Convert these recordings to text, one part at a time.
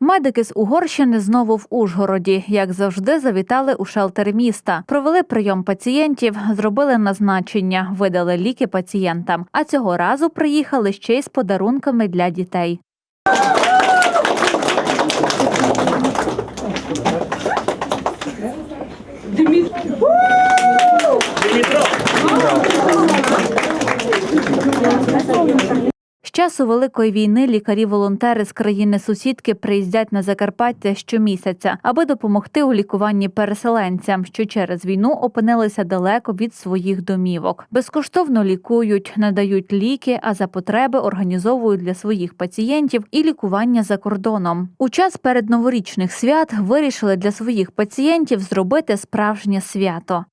Медики з Угорщини знову в Ужгороді, як завжди, завітали у шелтер міста, провели прийом пацієнтів, зробили назначення, видали ліки пацієнтам. А цього разу приїхали ще й з подарунками для дітей. З часу великої війни лікарі-волонтери з країни сусідки приїздять на Закарпаття щомісяця, аби допомогти у лікуванні переселенцям, що через війну опинилися далеко від своїх домівок. Безкоштовно лікують, надають ліки, а за потреби організовують для своїх пацієнтів і лікування за кордоном. У час передноворічних свят вирішили для своїх пацієнтів зробити справжнє свято.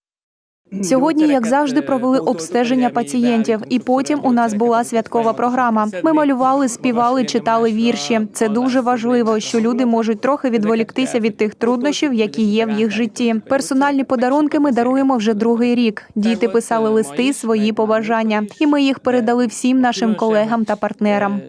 Сьогодні, як завжди, провели обстеження пацієнтів, і потім у нас була святкова програма. Ми малювали, співали, читали вірші. Це дуже важливо, що люди можуть трохи відволіктися від тих труднощів, які є в їх житті. Персональні подарунки ми даруємо вже другий рік. Діти писали листи, свої побажання, і ми їх передали всім нашим колегам та партнерам.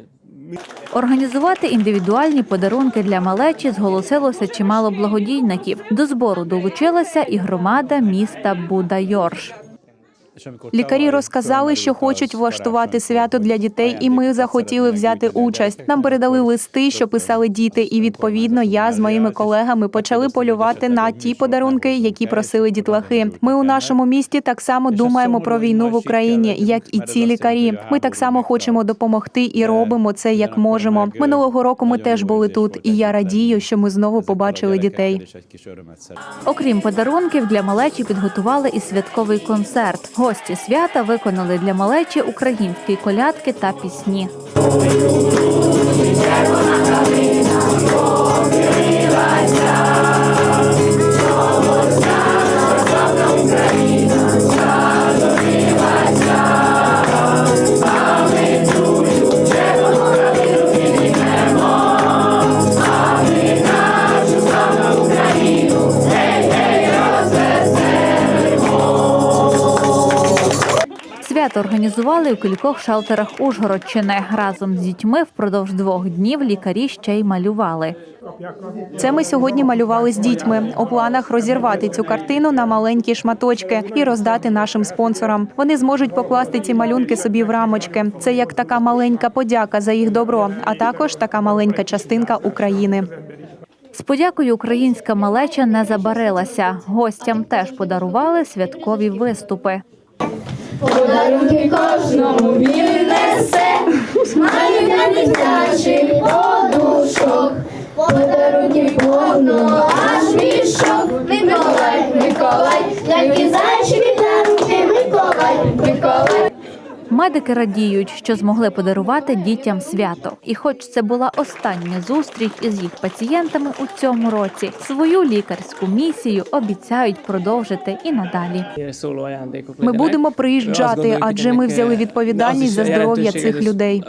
Організувати індивідуальні подарунки для малечі зголосилося чимало благодійників. До збору долучилася і громада міста Буда-Йорш. Лікарі розказали, що хочуть влаштувати свято для дітей, і ми захотіли взяти участь. Нам передали листи, що писали діти, і відповідно я з моїми колегами почали полювати на ті подарунки, які просили дітлахи. Ми у нашому місті так само думаємо про війну в Україні, як і ці лікарі. Ми так само хочемо допомогти і робимо це як можемо. Минулого року ми теж були тут, і я радію, що ми знову побачили дітей. Окрім подарунків, для малечі підготували і святковий концерт. Гості свята виконали для малечі українські колядки та пісні. Свято організували у кількох шелтерах Ужгородщини. Разом з дітьми впродовж двох днів лікарі ще й малювали. Це ми сьогодні малювали з дітьми. У планах розірвати цю картину на маленькі шматочки і роздати нашим спонсорам. Вони зможуть покласти ці малюнки собі в рамочки. Це як така маленька подяка за їх добро, а також така маленька частинка України. З подякою українська малеча не забарилася. Гостям теж подарували святкові виступи. Подарунки кожному він несе, малюнка дитячих Медики радіють, що змогли подарувати дітям свято. І хоч це була остання зустріч із їх пацієнтами у цьому році, свою лікарську місію обіцяють продовжити і надалі. Ми будемо приїжджати, адже ми взяли відповідальність за здоров'я цих людей.